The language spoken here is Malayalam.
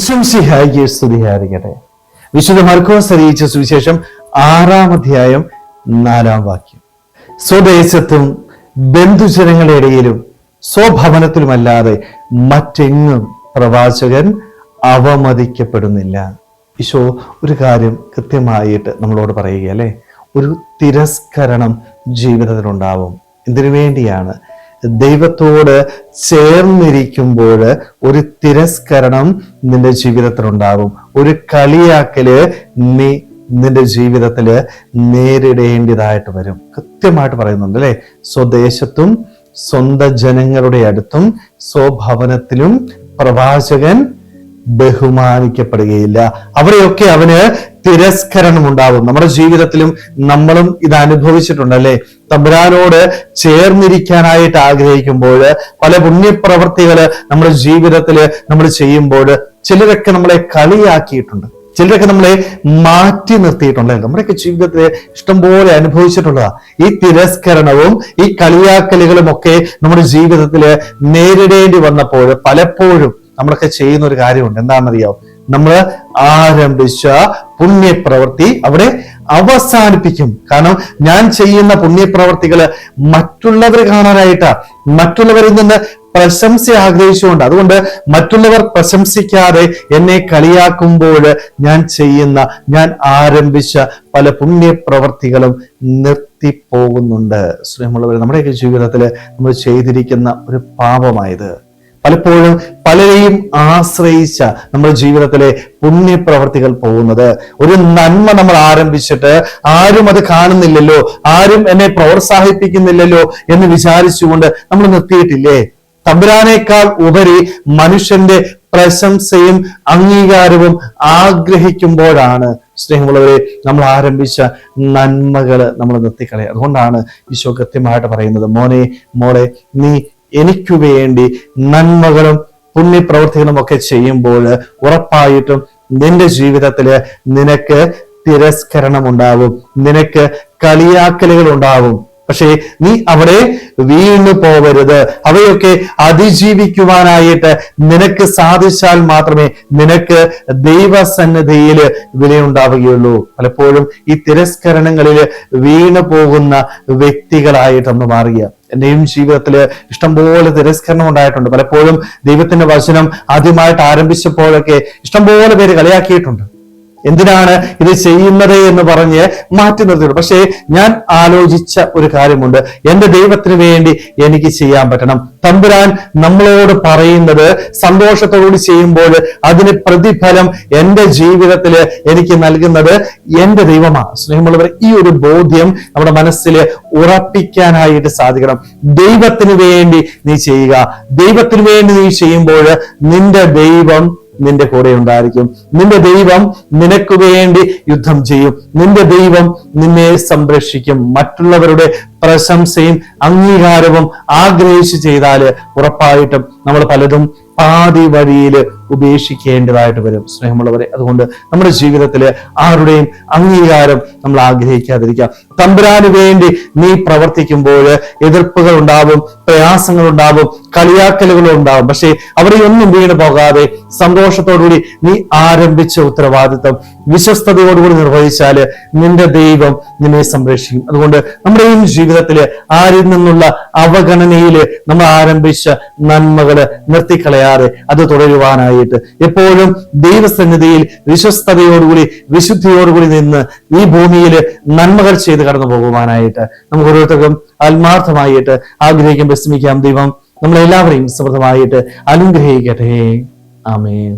വിശ്വംസിഹായിക്ക് സ്തുതിയായിരിക്കട്ടെ വിശുദ്ധ മർക്കോസ് അറിയിച്ച സുവിശേഷം ആറാം അധ്യായം നാലാം വാക്യം. സ്വദേശത്തും ബന്ധുജനങ്ങളുടെ ഇടയിലും സ്വഭവനത്തിലുമല്ലാതെ മറ്റെങ്ങും പ്രവാചകൻ അവമതിക്കപ്പെടുന്നില്ല. ഈശോ ഒരു കാര്യം കൃത്യമായിട്ട് നമ്മളോട് പറയുകയല്ലേ? ഒരു തിരസ്കരണം ജീവിതത്തിലുണ്ടാവും. എന്തിനു വേണ്ടിയാണ് ദൈവത്തോട് ചേർന്നിരിക്കുമ്പോൾ ഒരു തിരസ്കരണം നിന്റെ ജീവിതത്തിൽ ഉണ്ടാകും. ഒരു കളിയാക്കൽ നീ നിന്റെ ജീവിതത്തിൽ നേരിടേണ്ടതായിട്ട് വരും. കൃത്യമായിട്ട് പറയുന്നുണ്ട് അല്ലെ? സ്വദേശത്തും സ്വന്തം ജനങ്ങളുടെ അടുത്തും സ്വഭവനത്തിലും പ്രവാചകൻ ബഹുമാനിക്കപ്പെടുകയില്ല. അവിടെയൊക്കെ അവന് തിരസ്കരണം ഉണ്ടാവും. നമ്മുടെ ജീവിതത്തിലും നമ്മളും ഇത് അനുഭവിച്ചിട്ടുണ്ട് അല്ലെ? തമ്പുരാനോട് ചേർന്നിരിക്കാനായിട്ട് ആഗ്രഹിക്കുമ്പോൾ പല പുണ്യപ്രവർത്തികൾ നമ്മുടെ ജീവിതത്തിൽ നമ്മൾ ചെയ്യുമ്പോൾ ചിലരൊക്കെ നമ്മളെ കളിയാക്കിയിട്ടുണ്ട്. ചിലരൊക്കെ നമ്മളെ മാറ്റി നിർത്തിയിട്ടുണ്ട്. നമ്മുടെയൊക്കെ ജീവിതത്തിൽ ഇഷ്ടംപോലെ അനുഭവിച്ചിട്ടുള്ളതാ. ഈ തിരസ്കരണവും ഈ കളിയാക്കലുകളും ഒക്കെ നമ്മുടെ ജീവിതത്തിൽ നേരിടേണ്ടി വന്നപ്പോൾ പലപ്പോഴും നമ്മളൊക്കെ ചെയ്യുന്ന ഒരു കാര്യമുണ്ട്. എന്താണെന്നറിയാം നമ്മൾ ആരംഭിച്ച പുണ്യപ്രവൃത്തി അവിടെ അവസാനിപ്പിക്കും. കാരണം ഞാൻ ചെയ്യുന്ന പുണ്യപ്രവർത്തികൾ മറ്റുള്ളവർ കാണാനായിട്ടാ. മറ്റുള്ളവരിൽ നിന്ന് പ്രശംസ ആഗ്രഹിച്ചുകൊണ്ട്. അതുകൊണ്ട് മറ്റുള്ളവർ പ്രശംസിക്കാതെ എന്നെ കളിയാക്കുമ്പോൾ ഞാൻ ചെയ്യുന്ന ഞാൻ ആരംഭിച്ച പല പുണ്യപ്രവർത്തികളും നിർത്തിപ്പോകുന്നുണ്ട്. സ്നേഹമുള്ളവർ നമ്മുടെയൊക്കെ ജീവിതത്തിൽ നമ്മൾ ചെയ്തിരിക്കുന്ന ഒരു പാപമായത്. പലപ്പോഴും പലരെയും ആശ്രയിച്ച നമ്മുടെ ജീവിതത്തിലെ പുണ്യപ്രവർത്തികൾ പോകുന്നത്. ഒരു നന്മ നമ്മൾ ആരംഭിച്ചിട്ട് ആരും അത് കാണുന്നില്ലല്ലോ ആരും എന്നെ പ്രോത്സാഹിപ്പിക്കുന്നില്ലല്ലോ എന്ന് വിചാരിച്ചുകൊണ്ട് നമ്മൾ നിർത്തിയിട്ടില്ലേ? തമ്പുരാനേക്കാൾ ഉപരി മനുഷ്യന്റെ പ്രശംസയും അംഗീകാരവും ആഗ്രഹിക്കുമ്പോഴാണ് സ്നേഹമുള്ളവരെ നമ്മൾ ആരംഭിച്ച നന്മകൾ നമ്മൾ നിർത്തിക്കളയുക. അതുകൊണ്ടാണ് ഈശോ കൃത്യമായിട്ട് പറയുന്നത് മോനെ മോളെ നീ എനിക്ക് വേണ്ടി നന്മകളും പുണ്യപ്രവർത്തികളും ഒക്കെ ചെയ്യുമ്പോൾ ഉറപ്പായിട്ടും നിന്റെ ജീവിതത്തിൽ നിനക്ക് തിരസ്കരണം ഉണ്ടാവും നിനക്ക് കളിയാക്കലുകൾ ഉണ്ടാവും. പക്ഷേ നീ അവിടെ വീണു പോവരുത്. അവയൊക്കെ അതിജീവിക്കുവാനായിട്ട് നിനക്ക് സാധിച്ചാൽ മാത്രമേ നിനക്ക് ദൈവസന്നിധിയിൽ വിലയുണ്ടാവുകയുള്ളൂ. പലപ്പോഴും ഈ തിരസ്കരണങ്ങളിൽ വീണു പോകുന്ന വ്യക്തികളായിട്ടൊന്ന് മാറുക എന്റെയും ജീവിതത്തിൽ ഇഷ്ടംപോലെ തിരസ്കരണം ഉണ്ടായിട്ടുണ്ട്. പലപ്പോഴും ദൈവത്തിന്റെ വചനം ആദ്യമായിട്ട് ആരംഭിച്ചപ്പോഴൊക്കെ ഇഷ്ടംപോലെ പേര് കളിയാക്കിയിട്ടുണ്ട്. എന്തിനാണ് ഇത് ചെയ്യുന്നത് എന്ന് പറഞ്ഞ് മാറ്റി നിർത്തിയിട്ടു പക്ഷേ ഞാൻ ആലോചിച്ച ഒരു കാര്യമുണ്ട്. എന്റെ ദൈവത്തിന് വേണ്ടി എനിക്ക് ചെയ്യാൻ പറ്റണം. തമ്പുരാൻ നമ്മളോട് പറയുന്നത് സന്തോഷത്തോടുകൂടി ചെയ്യുമ്പോൾ അതിന് പ്രതിഫലം എന്റെ ജീവിതത്തിൽ എനിക്ക് നൽകുന്നത് എന്റെ ദൈവമാണ്. സ്നേഹമുള്ളവർ ഈ ഒരു ബോധ്യം നമ്മുടെ മനസ്സിൽ ഉറപ്പിക്കാനായിട്ട് സാധിക്കണം. ദൈവത്തിന് വേണ്ടി നീ ചെയ്യുക. ദൈവത്തിന് വേണ്ടി നീ ചെയ്യുമ്പോൾ നിന്റെ ദൈവം നിന്റെ കൂടെ ഉണ്ടായിരിക്കും. നിന്റെ ദൈവം നിനക്ക് വേണ്ടി യുദ്ധം ചെയ്യും. നിന്റെ ദൈവം നിന്നെ സംരക്ഷിക്കും. മറ്റുള്ളവരുടെ പ്രശംസയും അംഗീകാരവും ആഗ്രഹിച്ചു ചെയ്താൽ ഉറപ്പായിട്ടും നമ്മൾ പലതും പാതി വഴിയിൽ ഉപേക്ഷിക്കേണ്ടതായിട്ട് വരും സ്നേഹമുള്ളവരെ. അതുകൊണ്ട് നമ്മുടെ ജീവിതത്തിൽ ആരുടെയും അംഗീകാരം നമ്മൾ ആഗ്രഹിക്കാതിരിക്കാം തമ്പുരാന് വേണ്ടി നീ പ്രവർത്തിക്കുമ്പോൾ എതിർപ്പുകൾ ഉണ്ടാവും പ്രയാസങ്ങൾ ഉണ്ടാവും കളിയാക്കലുകൾ ഉണ്ടാവും. പക്ഷേ അവിടെയൊന്നും വീണ് പോകാതെ സന്തോഷത്തോടുകൂടി നീ ആരംഭിച്ച ഉത്തരവാദിത്വം വിശ്വസ്തയോടുകൂടി നിർവഹിച്ചാൽ നിന്റെ ദൈവം നിന്നെ സംരക്ഷിക്കും. അതുകൊണ്ട് നമ്മുടെ ഈ ജീവിതത്തിൽ ആരിൽ നിന്നുള്ള അവഗണനയിൽ നമ്മൾ ആരംഭിച്ച നന്മകൾ നിർത്തിക്കളയാതെ അത് തുടരുവാനായിട്ട് എപ്പോഴും ദൈവസന്നിധിയിൽ വിശ്വസ്തയോടുകൂടി വിശുദ്ധിയോടുകൂടി നിന്ന് ഈ ഭൂമിയിൽ നന്മകൾ ചെയ്ത് കടന്നു പോകുവാനായിട്ട് നമുക്ക് ഓരോരുത്തർക്കും ആത്മാർത്ഥമായിട്ട് ആഗ്രഹിക്കാൻ വിശ്രമിക്കാം ദൈവം നമ്മളെല്ലാവരെയും സമൃദ്ധമായിട്ട് അനുഗ്രഹിക്കട്ടെ. ആമേൻ.